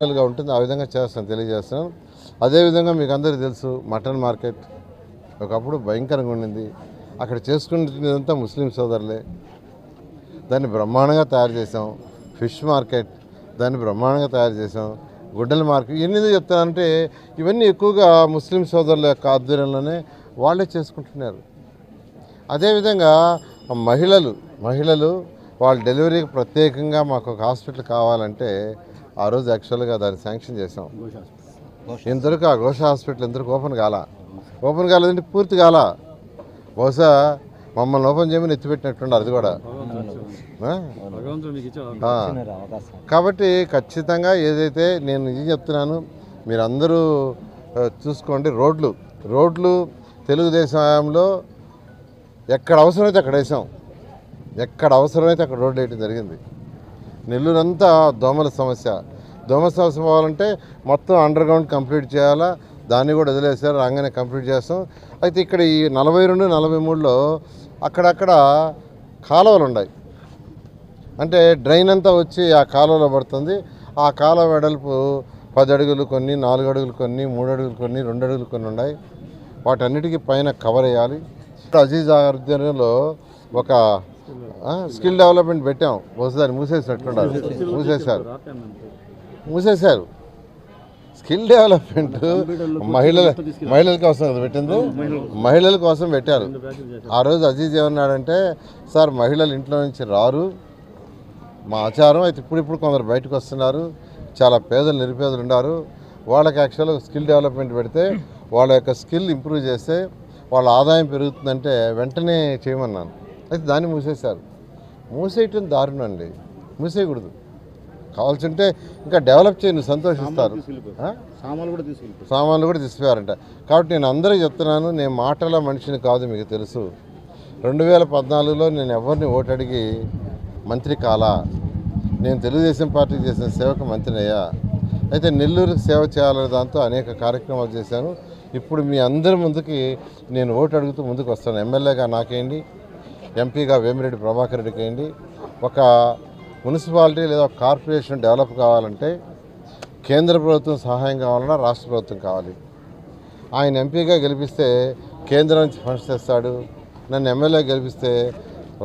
గా ఉంటుంది. ఆ విధంగా చేస్తాను తెలియజేస్తున్నాను. అదేవిధంగా మీకు అందరికీ తెలుసు మటన్ మార్కెట్ ఒకప్పుడు భయంకరంగా ఉండింది. అక్కడ చేసుకునేదంతా ముస్లిం సోదరులే. దాన్ని బ్రహ్మాండంగా తయారు చేసాం ఫిష్ మార్కెట్ దాన్ని బ్రహ్మాండంగా తయారు చేసాం గుడ్డల మార్కెట్ ఎన్ని చెప్తానంటే ఇవన్నీ ఎక్కువగా ముస్లిం సోదరుల యొక్క ఆధ్వర్యంలోనే వాళ్ళే చేసుకుంటున్నారు. అదేవిధంగా మహిళలు మహిళలు వాళ్ళ డెలివరీకి ప్రత్యేకంగా మాకు ఒక హాస్పిటల్ కావాలంటే ఆ రోజు యాక్చువల్గా దాన్ని శాంక్షన్ చేసాం ఇంతవరకు ఆ ఘోష హాస్పిటల్ ఇంతవరకు ఓపెన్ కాల. ఓపెన్ కాలేదంటే పూర్తి కాల. బహుశా మమ్మల్ని ఓపెన్ చేయమని ఎత్తిపెట్టినట్టున్నారు అది కూడా. కాబట్టి ఖచ్చితంగా ఏదైతే నేను నిజం చెప్తున్నాను మీరందరూ చూసుకోండి రోడ్లు. రోడ్లు తెలుగుదేశం హయాంలో ఎక్కడ అవసరమైతే అక్కడ వేసాం. ఎక్కడ అవసరమైతే అక్కడ రోడ్లు వేయడం జరిగింది. నెల్లూరంతా దోమల సమస్య. సమస్య పోవాలంటే మొత్తం అండర్ గ్రౌండ్ కంప్లీట్ చేయాలా? దాన్ని కూడా వదిలేసారు రాగానే కంప్లీట్ చేస్తాం. అయితే ఇక్కడ ఈ నలభై రెండు నలభై మూడులో అక్కడక్కడ కాలువలు ఉన్నాయి. అంటే డ్రైన్ అంతా వచ్చి ఆ కాలువలో పడుతుంది. ఆ కాలువ వెడల్పు పది అడుగులు కొన్ని నాలుగు అడుగులు కొన్ని మూడు అడుగులు కొన్ని రెండు అడుగులు కొన్ని ఉన్నాయి. వాటన్నిటికీ పైన కవర్ వేయాలి. అజీజ్ ఆధ్వర్యంలో ఒక స్కిల్ డెవలప్మెంట్ పెట్టాం. ఒకసారి మూసేసినట్టున్నారు మూసేశారు. మూసేశారు. స్కిల్ డెవలప్మెంట్ మహిళల మహిళల కోసం కదా పెట్టింది? మహిళల కోసం పెట్టారు. ఆ రోజు అజీజ్ ఏమన్నాడంటే సార్ మహిళలు ఇంట్లో నుంచి రారు. మా ఆచారం అయితే ఇప్పుడు ఇప్పుడు కొందరు బయటకు వస్తున్నారు. చాలా పేదలు నిరుపేదలు ఉన్నారు. వాళ్ళకి యాక్చువల్గా స్కిల్ డెవలప్మెంట్ పెడితే వాళ్ళ యొక్క స్కిల్ ఇంప్రూవ్ చేస్తే వాళ్ళ ఆదాయం పెరుగుతుందంటే వెంటనే చేయమన్నాను. అయితే దాన్ని మూసేశారు. మూసేయటం దారుణం అండి. మూసేయకూడదు. కావాల్సి ఉంటే ఇంకా డెవలప్ చేయను సంతోషిస్తారు? సామాన్లు కూడా తీసుకెళ్ళిపోయి సామాన్లు కూడా తీసిపోయారంట కాబట్టి నేను అందరికీ చెప్తున్నాను నేను మాటల మనిషిని కాదు మీకు తెలుసు. రెండు వేల పద్నాలుగులో నేను ఎవరిని ఓటు అడిగి మంత్రి కాలా? నేను తెలుగుదేశం పార్టీకి చేసిన సేవకు మంత్రిని అయ్యా అయితే నెల్లూరు సేవ చేయాలనే దాంతో అనేక కార్యక్రమాలు చేశాను. ఇప్పుడు మీ అందరి ముందుకి నేను ఓటు అడుగుతూ ముందుకు వస్తాను. ఎమ్మెల్యేగా నాకేయండి ఎంపీగా వేమిరెడ్డి ప్రభాకర్ రెడ్డికి వేయండి ఒక మున్సిపాలిటీ లేదా కార్పొరేషన్ డెవలప్ కావాలంటే కేంద్ర ప్రభుత్వం సహాయం కావాలన్నా రాష్ట్ర ప్రభుత్వం కావాలి. ఆయన ఎంపీగా గెలిపిస్తే కేంద్రం నుంచి ఫండ్స్ తెస్తాడు. నన్ను ఎమ్మెల్యే గెలిపిస్తే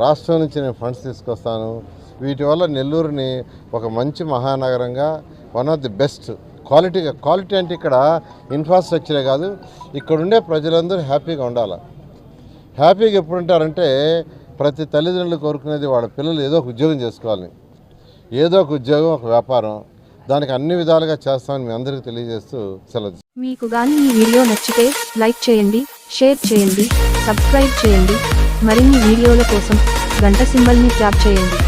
రాష్ట్రం నుంచి నేను ఫండ్స్ తీసుకొస్తాను. వీటి వల్ల నెల్లూరుని ఒక మంచి మహానగరంగా వన్ ఆఫ్ ది బెస్ట్ క్వాలిటీగా క్వాలిటీ అంటే ఇక్కడ ఇన్ఫ్రాస్ట్రక్చరే కాదు ఇక్కడ ఉండే ప్రజలందరూ హ్యాపీగా ఉండాలి. హ్యాపీగా ఎప్పుడు ఉంటారంటే ప్రతి తల్లిదండ్రులు కోరుకునేది వాళ్ళ పిల్లలు ఏదో ఒక ఉద్యోగం చేసుకోవాలి ఏదో ఒక ఉద్యోగం ఒక వ్యాపారం దానికి అన్ని విధాలుగా చేస్తామని మీ అందరికీ తెలియజేస్తూ సెలవు మీకు కానీ ఈ వీడియో నచ్చితే లైక్ చేయండి షేర్ చేయండి సబ్స్క్రైబ్ చేయండి. మరిన్ని వీడియోల కోసం గంట సింబల్ని ట్యాప్ చేయండి.